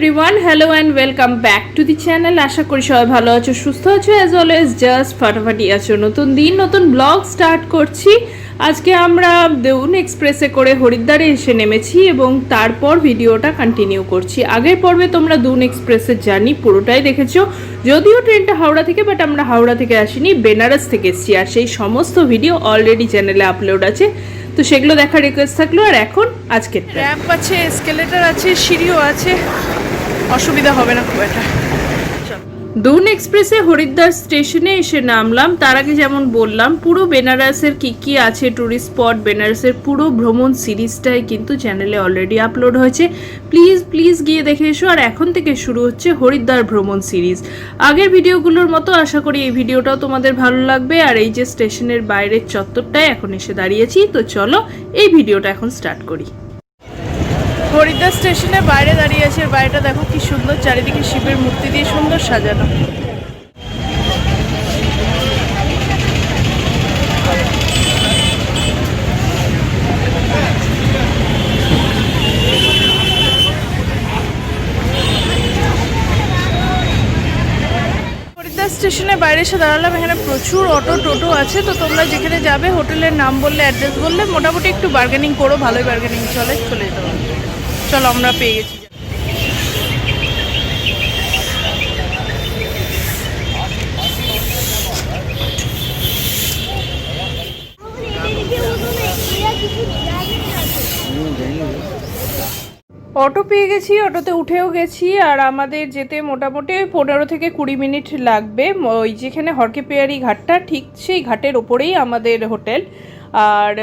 Everyone hello and welcome back to the channel আশা করি সবাই ভালো আছো, সুস্থ আছো অ্যাজ অলওয়েজ জাস্ট ফাটাফাটি আছো। নতুন দিন, নতুন ব্লগ স্টার্ট করছি। আজকে আমরা দেউন এক্সপ্রেসে করে হরিদ্বারে এসে নেমেছি এবং তারপর ভিডিওটা কন্টিনিউ করছি। আগের পর্বে তোমরা দুন এক্সপ্রেসের জার্নি পুরোটাই দেখেছ। যদিও ট্রেনটা হাওড়া থেকে বাট আমরা হাওড়া থেকে আসিনি, বেনারস থেকে এসেছি। আর সেই সমস্ত ভিডিও অলরেডি চ্যানেলে আপলোড আছে। তো সেগুলো দেখার রিকোয়েস্ট থাকল, আর এখন আজকে র্যাম্প আছে এসকেলেটার আছে, সিঁড়িও আছে। অসুবিধা হবে না খুব একটা। দুন এক্সপ্রেসে হরিদ্বার স্টেশনে এসে নামলাম। তার আগে যেমন বললাম, পুরো বেনারসের কি কি আছে ট্যুরিস্ট স্পট বেনারসের পুরো ভ্রমণ সিরিজটাই কিন্তু চ্যানেলে অলরেডি আপলোড হয়েছে। প্লিজ প্লিজ গিয়ে দেখে এসো। আর এখন থেকে শুরু হচ্ছে হরিদ্বার ভ্রমণ সিরিজ। আগের ভিডিওগুলোর মতো আশা করি এই ভিডিওটাও তোমাদের ভালো লাগবে। আর এই যে স্টেশনের বাইরের চত্বরটায় এখন এসে দাঁড়িয়েছি। তো চলো, এই ভিডিওটা এখন স্টার্ট করি। হরিদ্বার স্টেশনে বাইরে দাঁড়িয়ে আছে, বাইরেটা দেখো কি সুন্দর চারিদিকে শিবের মূর্তি দিয়ে সুন্দর সাজানো। স্টেশনে বাইরে এসে দাঁড়ালাম, এখানে প্রচুর অটো টোটো আছে, তো তোমরা যেখানে যাবে হোটেলের নাম বললে, অ্যাড্রেস বললে, মোটামুটি একটু বার্গেনিং করো, ভালোই বার্গেনিং চলে চলে যেতে চলো, আমরা পেয়ে গেছি। অটো পেয়ে গেছি, অটোতে উঠেও গেছি, আর আমাদের যেতে মোটামুটি ওই পনেরো থেকে কুড়ি মিনিট লাগবে। ওই যেখানে হরকে পেয়ারি ঘাটটা, ঠিক সেই ঘাটের ওপরেই আমাদের হোটেল। আর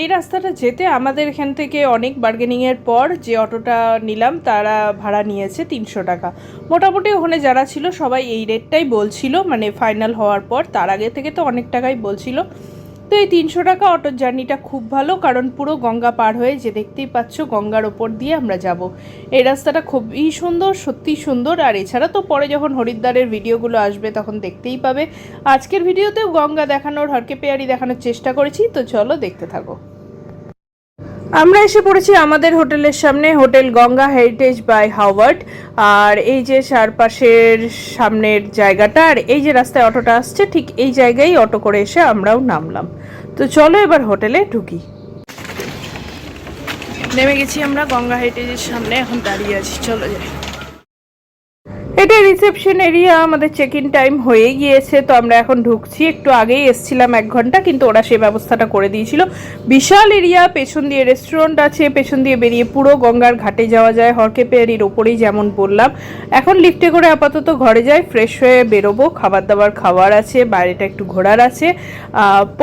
এই রাস্তাটা যেতে আমাদের এখান থেকে অনেক বার্গেনিংয়ের পর যে অটোটা নিলাম তারা ভাড়া নিয়েছে তিনশো টাকা। মোটামুটি ওখানে যারা ছিল সবাই এই রেটটাই বলছিল মানে ফাইনাল হওয়ার পর, তার আগে থেকে তো অনেক টাকাই বলছিল। তো এই তিনশো টাকা অটোর জার্নিটা খুব ভালো, কারণ পুরো গঙ্গা পার হয়ে যে দেখতেই পাচ্ছ গঙ্গার ওপর দিয়ে আমরা যাব। এই রাস্তাটা খুবই সুন্দর সত্যি সুন্দর, আর এছাড়া তো পরে যখন হরিদ্বারের ভিডিওগুলো আসবে তখন দেখতেই পাবে। আজকের ভিডিওতেও গঙ্গা দেখানোর, হরকে পেয়ারি দেখানোর চেষ্টা করেছি, তো চলো দেখতে থাকো। আমরা এসে পড়েছি আমাদের হোটেলের সামনে, hotel Ganga heritage by Howard. আর এই যে চারপাশের সামনের জায়গাটা, আর এই যে রাস্তায় অটোটা আসছে, ঠিক এই জায়গায় অটো করে এসে আমরাও নামলাম। তো চলো এবার হোটেলে ঢুকি। নেমে গেছি আমরা গঙ্গা হেরিটেজের সামনে, এখন দাঁড়িয়ে আছি। চলো যাই। এটা রিসেপশন এরিয়া আমাদের চেক ইন টাইম হয়ে গিয়েছে। তো আমরা এখন ঢুকছি, একটু আগেই এসছিলাম এক ঘণ্টা, কিন্তু ওরা সেই ব্যবস্থাটা করে দিয়েছিল। বিশাল এরিয়া পেছন দিয়ে রেস্টুরেন্ট আছে, পেছন দিয়ে বেরিয়ে পুরো গঙ্গার ঘাটে যাওয়া যায় হরকে পেয়ারির ওপরেই যেমন বললাম। এখন লিফটে করে আপাতত ঘরে যাই ফ্রেশ হয়ে বেরোবো, খাবার দাবার খাওয়ার আছে, বাইরেটা একটু ঘোরার আছে।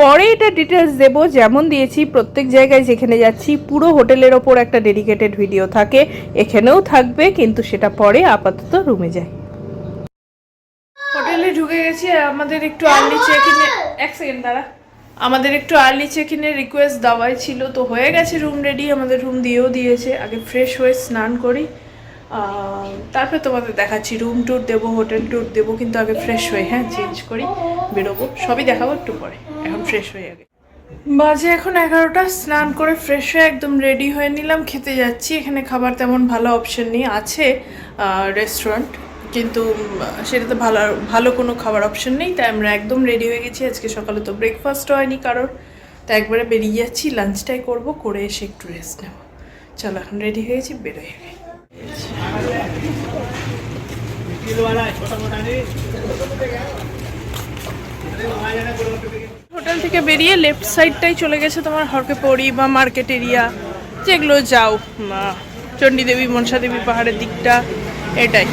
পরে এটা ডিটেলস দেবো, যেমন দিয়েছি, প্রত্যেক জায়গায় যেখানে যাচ্ছি, পুরো হোটেলের ওপর একটা ডেডিকেটেড ভিডিও থাকে, এখানেও থাকবে, কিন্তু সেটা পরে আপাতত রুমে ঢুকে গেছি আমাদের একটু আর্লি চেক ইন এক সেকেন্ড দাঁড়া। আমাদের একটু আর্লি চেক ইনের রিকোয়েস্ট দেওয়াই ছিল, তো হয়ে গেছে রুম রেডি আমাদের রুম দিয়েও দিয়েছে। আগে ফ্রেশ হয়ে স্নান করি তারপরে তোমাদের দেখাচ্ছি। রুম ট্যুর দেবো হোটেল ট্যুর দেবো, কিন্তু আগে ফ্রেশ হয়ে হ্যাঁ চেঞ্জ করি, বেরোবো। সবই দেখাবো একটু পরে, এখন ফ্রেশ হয়ে আগে। বাজে এখন এগারোটা, স্নান করে ফ্রেশ হয়ে একদম রেডি হয়ে নিলাম, খেতে যাচ্ছি। এখানে খাবার তেমন ভালো অপশন নেই, আছে রেস্টুরেন্ট কিন্তু উম, সেটাতে ভালো ভালো কোনো খাবার অপশন নেই তাই আমরা একদম রেডি হয়ে গেছি। আজকে সকালে তো ব্রেকফাস্ট হয়নি কারোর। তাই একবারে বেরিয়ে যাচ্ছি লাঞ্চটাই করব করে এসে একটু রেস্ট নেব। চলো এখন রেডি হয়ে গেছি বেরোয় হোটেল থেকে বেরিয়ে লেফট সাইডটাই চলে গেছে তোমার হরকে পড়ি বা মার্কেট এরিয়া যেগুলো যাও চণ্ডীদেবী মনসা দেবী পাহাড়ের দিকটা এটাই।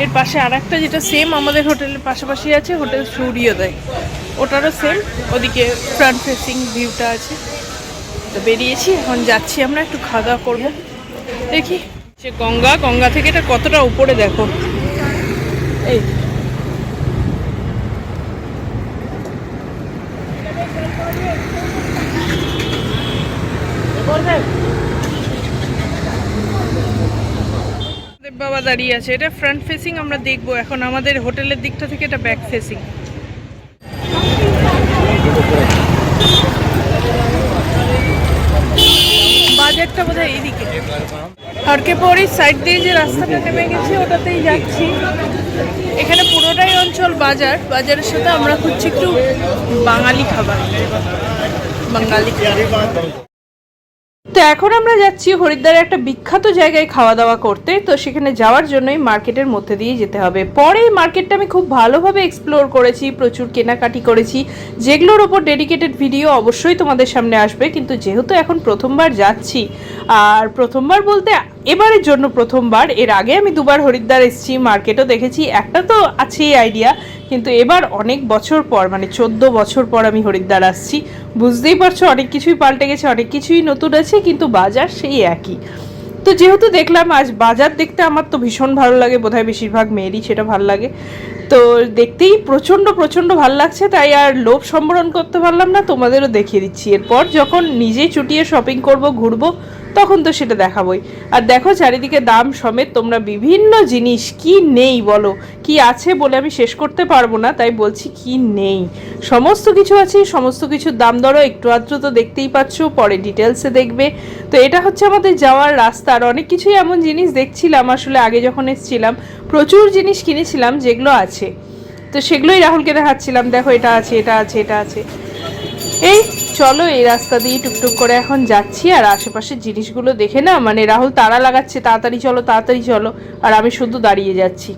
এর পাশে আর একটা যেটা সেম আমাদের হোটেলের পাশাপাশি আছে, হোটেল সূর্যোদয়। ওটারও সেম ওদিকে ফ্রন্ট ফেসিং ভিউটা আছে। তো বেরিয়েছি, এখন যাচ্ছি আমরা, একটু খাওয়া দাওয়া করব। দেখি, সে গঙ্গা গঙ্গা থেকে এটা কতটা উপরে দেখো। এই। দেব বাবা দাঁড়িয়ে আছে। এটা ফ্রন্ট ফেসিং আমরা দেখব এখন। আমাদের হোটেলের দিকটা থেকে এটা ব্যাক ফেসিং বাজে বাজারটা বোধহয় এইদিকে। হরকে পরি সাইড দিয়ে যে রাস্তাটা নেমে গেছি, ওটাতেই যাচ্ছি। এখানে পুরোটাই অঞ্চল বাজার। বাজারের সাথে আমরা খুঁজছি একটু বাঙালি খাবার। বাঙালি খাবার। তো এখন আমরা যাচ্ছি হরিদ্বারে একটা বিখ্যাত জায়গায় খাওয়া দাওয়া করতে। তো সেখানে যাওয়ার জন্যই মার্কেটের মধ্যে দিয়ে যেতে হবে। পরে এই মার্কেটটা আমি খুব ভালোভাবে এক্সপ্লোর করেছি, প্রচুর কেনাকাটি করেছি। যেগুলোর ওপর ডেডিকেটেড ভিডিও অবশ্যই তোমাদের সামনে আসবে। কিন্তু যেহেতু এখন প্রথমবার যাচ্ছি, আর প্রথমবার বলতে এবারের জন্য প্রথমবার, এর আগে আমি দুবার হরিদ্বার এসেছি মার্কেটও দেখেছি, একটা তো আছেই আইডিয়া কিন্তু এবার অনেক বছর পর মানে চোদ্দ বছর পর আমি হরিদ্বার আসছি। বুঝতেই পারছ, অনেক কিছুই পাল্টে গেছে, অনেক কিছুই নতুন আছে, কিন্তু বাজার সেই একই। তো যেহেতু দেখলাম, আজ বাজার দেখতে আমার তো ভীষণ ভালো লাগে, বোধহয় বেশিরভাগ মেয়েরই সেটা ভালো লাগে। তো দেখতেই প্রচণ্ড প্রচণ্ড ভালো লাগছে, তাই আর লোভ সম্বরণ করতে পারলাম না, তোমাদেরও দেখিয়ে দিচ্ছি। এরপর যখন নিজেই চুটিয়ে শপিং করব, ঘুরবো তখন তো সেটা দেখাবই। আর দেখো চারিদিকে দাম সমেত তোমরা বিভিন্ন জিনিস, কি নেই বলো? কি আছে বলে আমি শেষ করতে পারব না, তাই বলছি কি নেই? সমস্ত কিছু আছে, সমস্ত কিছুর দাম দরও একটু আধটু তো দেখতেই পাচ্ছ, পরে ডিটেলসে দেখবে। তো এটা হচ্ছে আমাদের যাওয়ার রাস্তা। আর অনেক কিছুই এমন জিনিস দেখছিলাম, আসলে আগে যখন এসেছিলাম, প্রচুর জিনিস কিনেছিলাম যেগুলো আছে। তো সেগুলোই রাহুলকে দেখাচ্ছিলাম, দেখো এটা আছে এটা আছে এটা আছে। এই চলো এই রাস্তা দিয়ে টুকটুক করে এখন যাচ্ছি, আর আশেপাশের জিনিসগুলো দেখে না মানে রাহুল তাড়া লাগাচ্ছে, তাড়াতাড়ি চলো তাড়াতাড়ি চলো, আর আমি শুধু দাঁড়িয়ে যাচ্ছি।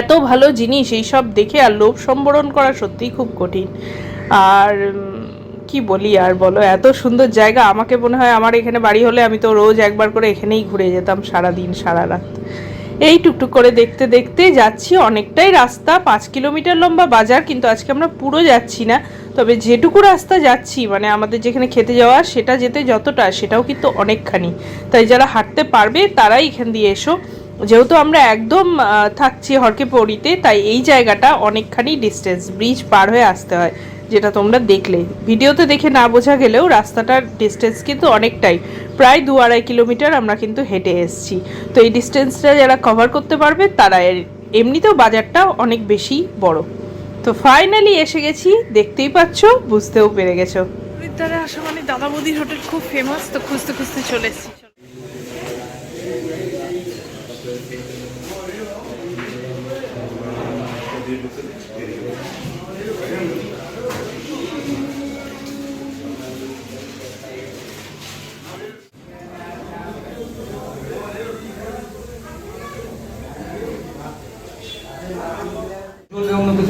এত ভালো জিনিস এইসব দেখে আর লোভ সম্বরণ করা সত্যিই খুব কঠিন। আর কি বলি আর বলো, এত সুন্দর জায়গা, আমাকে মনে হয় আমার এখানে বাড়ি হলে আমি তো রোজ একবার করে এখানেই ঘুরে যেতাম সারা দিন সারা রাত। এই টুকটুক করে দেখতে দেখতে যাচ্ছি অনেকটাই রাস্তা, পাঁচ কিলোমিটার লম্বা বাজার, কিন্তু আজকে আমরা পুরো যাচ্ছি না। তবে যেটুকু রাস্তা যাচ্ছি মানে আমাদের যেখানে খেতে যাওয়া, সেটা যেতে যতটা, সেটাও কিন্তু অনেকখানি। তাই যারা হাঁটতে পারবে, তারাই এখান দিয়ে এসো। যেহেতু আমরা একদম থাকছি হরকে পড়িতে, তাই এই জায়গাটা অনেকখানি ডিস্টেন্স ব্রিজ পার হয়ে আসতে হয়। যেটা তোমরা দেখলে। ভিডিওতে দেখে না বোঝা গেলেও রাস্তাটার ডিস্টেন্স কিন্তু অনেকটাই। প্রায় দু আড়াই কিলোমিটার আমরা কিন্তু হেঁটে এসেছি। তো এই ডিস্টেন্সটা যারা কভার করতে পারবে, তারা এমনিতেও বাজারটা অনেক বেশি বড়। তো ফাইনালি এসে গেছি, দেখতেই পাচ্ছ, বুঝতেও পেরে গেছো। হরিদ্বারে আসা মানে দাদা বৌদির হোটেল খুব ফেমাস তো খুঁজতে খুঁজতে চলে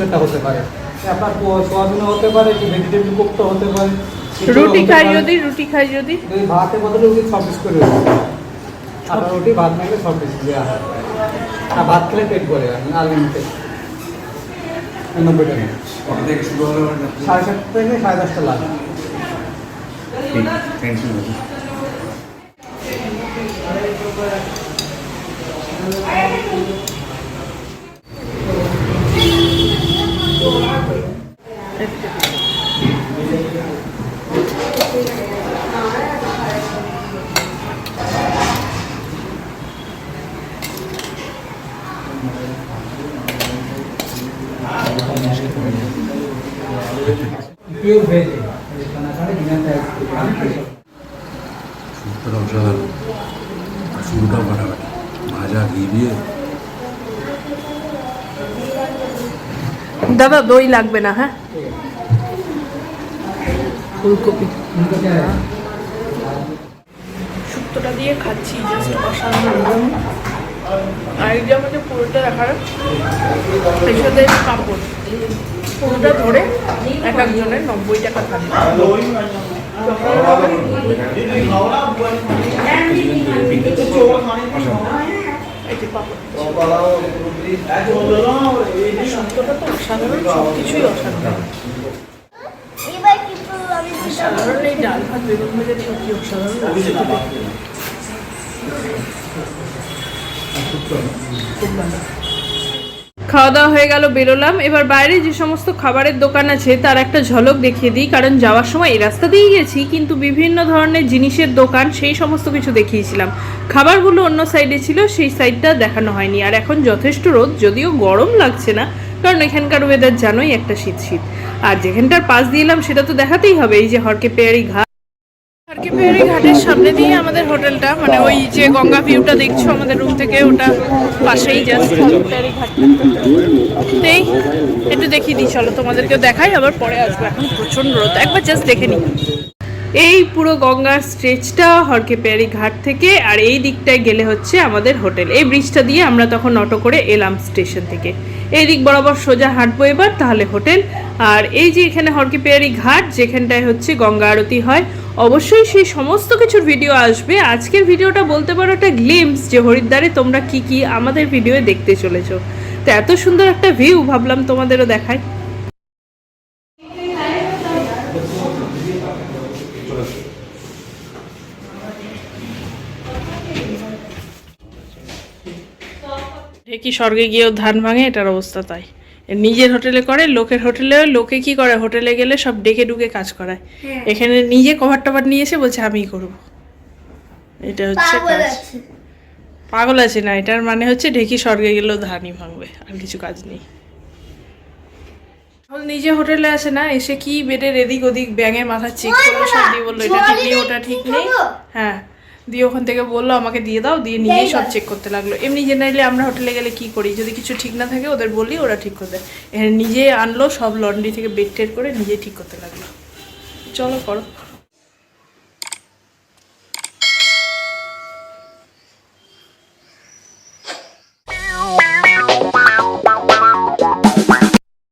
এসেছি বললে অন্য কিছু একটা হতে পারে। আপনার পো- সোয়াবিনও হতে পারে কি ভেজিটেবল কোপ্তা হতে পারে এগুলো রুটি হতে খাই পারে। যদি রুটি খাই যদি? এই ভাতের বদলে রুটি ছ পিস করে দেবে। আটা রুটি ভাত মাইলে ছ পিস দেওয়া হয় আর ভাত খেলে পেট ভরে আনলিমিটেড নব্বই টাকা। কটা থেকে শুরু হলো আমার যাত্রা? সাড়ে সাতটা থেকে সাড়ে দশটা লাগে ঠিক, টেনশন আছে। পিওর ভেজ খানাখানে বিনা শুক্তোটা অসাধারণ আর শুরুটাও ফাটাফাটি ভাজা ঘি দিয়ে দাদা দই লাগবে না হ্যাঁ ফুলকপি। শুক্তোটা দিয়ে খাচ্ছি জাস্ট অসাধারণ। আর এই যে আমাদের পুরোটা দেখার সাথে পাঁপড় পুরোটা ধরে এক একজনের নব্বই টাকা থাকবে তো অসাধারণ সব কিছুই অসাধারণ। সাধারণ এই ডাল ভাত বেগুন ভাজা দিয়ে অসাধারণ খুব ভালো। খাওয়া দাওয়া হয়ে গেল বেরোলাম। এবার বাইরে যে সমস্ত খাবারের দোকান আছে তার একটা ঝলক দেখিয়ে দিই কারণ যাওয়ার সময় এই রাস্তা দিয়েই গেছি কিন্তু বিভিন্ন ধরনের জিনিসের দোকান সেই সমস্ত কিছু দেখিয়েছিলাম। খাবারগুলো অন্য সাইডে ছিল সেই সাইডটা দেখানো হয়নি। আর এখন যথেষ্ট রোদ যদিও গরম লাগছে না কারণ এখানকার ওয়েদার জানোই একটা শীত শীত। আর যেখানটার পাশ দিলাম সেটা তো দেখাতেই হবে, এই যে হরকে পেয়ারি ঘাট। হরকে ফেরি ঘাটের সামনে দিয়ে আমাদের হোটেলটা মানে ওই যে গঙ্গা ভিউটা দেখছ আমাদের রুম থেকে, ওটা পাশেই জাস্ট এই, একটু দেখিয়ে দিই, চলো তোমাদেরকেও দেখাই, আবার পরে আসব, এখন প্রচণ্ড রোদ, একবার জাস্ট দেখে নিই। এই পুরো গঙ্গার স্ট্রেচটা হরকে পেয়ারি ঘাট থেকে আর এই দিকটায় গেলে হচ্ছে আমাদের হোটেল। এই ব্রিজটা দিয়ে আমরা তখন অটো করে এলাম স্টেশন থেকে। এই দিক বরাবর সোজা হাঁটবো এবার, তাহলে হোটেল। আর এই যে এখানে হরকে পেয়ারি ঘাট, যেখানটায় হচ্ছে গঙ্গা আরতি হয়, অবশ্যই সেই সমস্ত কিছুর ভিডিও আসবে। আজকের ভিডিওটা বলতে পারো একটা গ্লিমস যে হরিদ্বারে তোমরা কি কি আমাদের ভিডিওয়ে দেখতে চলেছো। তো এত সুন্দর একটা ভিউ ভাবলাম তোমাদেরও দেখায়। কি স্বর্গে গিয়েও ধান ভাঙে? এটার অবস্থা তাই। নিজের হোটেলে করে লোকের হোটেলে লোকে কি করে? হোটেলে গেলে সব ডেকে ডুকে কাজ করায়। এখানে নিজে কভার টভার নিয়ে এসে বলছে আমিই করব। এটা হচ্ছে পাগল কাজ। আছে। পাগল আছে না এটার মানে হচ্ছে ঢেকি স্বর্গে গেলেও ধানই ভাঙবে আর কিছু কাজ নেই। এখন নিজে হোটেলে আসে না এসে কি বেডের এদিক ওদিক ব্যাঙের মাথা চেক করল সব দিয়ে বলল এটা ঠিক নেই ওটা ঠিক নেই। হ্যাঁ। দিয়ে ওখান থেকে বলল আমাকে দিয়ে দাও দিয়ে নিজেই সব চেক করতে লাগল। এমনি জেনারেলি আমরা হোটেলে গেলে কি করি? যদি কিছু ঠিক না থাকে ওদের বলি ওরা ঠিক করে দেয়। এখানে নিজে আনলো সব লন্ড্রি থেকে বেড টেড করে নিজে ঠিক করতে লাগল। চলো করো।